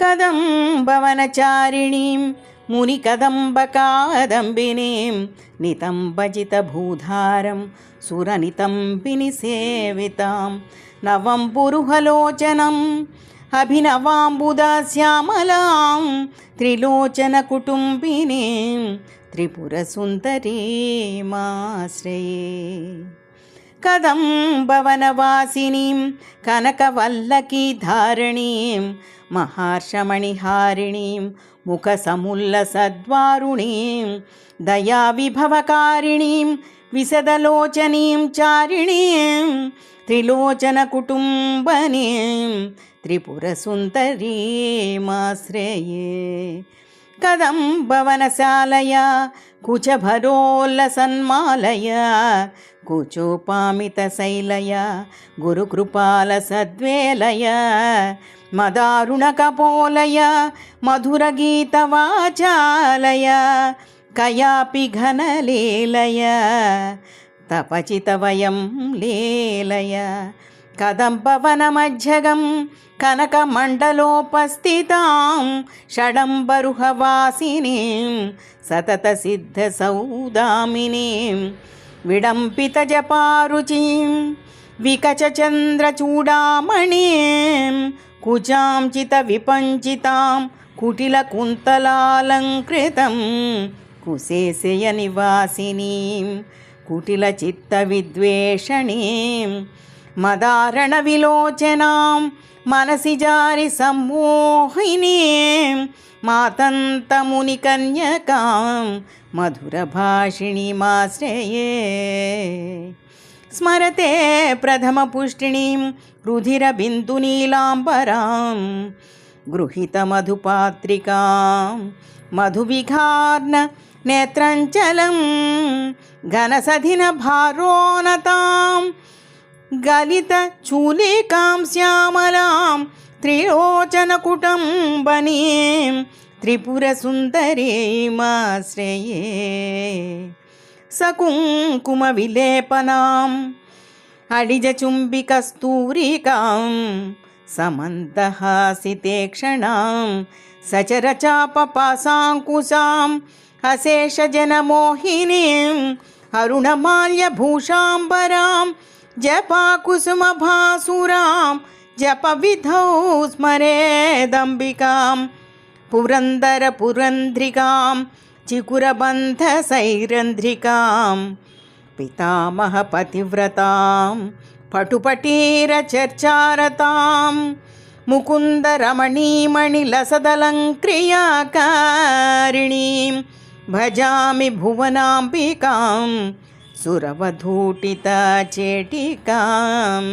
కదంబవనచారిణీం మునికదంబకాదంబినీం నితంబజితభూధారం సురనితంబిని సేవితాం నవం పురుహలోచనం అభినవాంబుదాశ్యామలాం త్రిలోచన కుటుంబినీం త్రిపురసుందరీమాశ్రయే కదంబవనవాసినీం కనకవల్లకీధారణీం మహార్షమణిహారిణీం ముఖసముల్లసద్వారుణీం దయావిభవకారిణీం విశదలోచనీం చారిణీం త్రిలోచనకుటుంబనీం త్రిపురసుందరీమాశ్రయే. కదంబవనశాలయ కుచభరోల్లసన్మాలయ కుచోపామితశైలయ గురుకృపాల సద్వేలయ మదారుణకపోలయ మధురగీతవాచాలయ కయాపి ఘనలీలయ తపచితవయం లీలయ కదంబవనమధ్యగం కనకమండలోపస్థితాం షడంబరుహవాసినీం సతతసిద్ధసౌదామినీం విడంపితజపారుచిం వికచచంద్రచూడామణీం కుచాం చితవిపంచితాం కుటిలకుంతలాలంకృతం కుశేశయ నివాసినీం కుటిలచిత్తవిద్వేషణీం మదారణ విలోచనాం మనసి జారి సమ్మోహిని మాతంతముని కన్యకాం మధుర భాషిణి మాశ్రయే. స్మరతే ప్రథమపుష్టిణీం రుధిరబిందునీలాంబరాం గృహీతమధుపాత్రికాం మధువిఘార్ణ నేత్రంచలం ఘనసధిన భారోనతాం గలిత చూలికాం శ్యామలాం త్రిలోచనకుటంబనీం త్రిపురసుందరీమాశ్రయే సకుంకుమ విలేపనాం అడిజచుంబికస్తూరికాం సమందహాసితేక్షణాం సచరచాపపాసాంకుశాం जपाकुसुमभासुरां जपविधौ स्मरेदम्बिकां पुरन्दरपुरन्ध्रिकां चिकुरबन्धसैरन्ध्रिकां पितामहपतिव्रतां पटुपटीरचर्चारतां मुकुन्दरमणीमणिलसदलङ्क्रियाकारिणीं भजामि भुवनाम्बिकाम्। సురవధూటిత చేటికాం.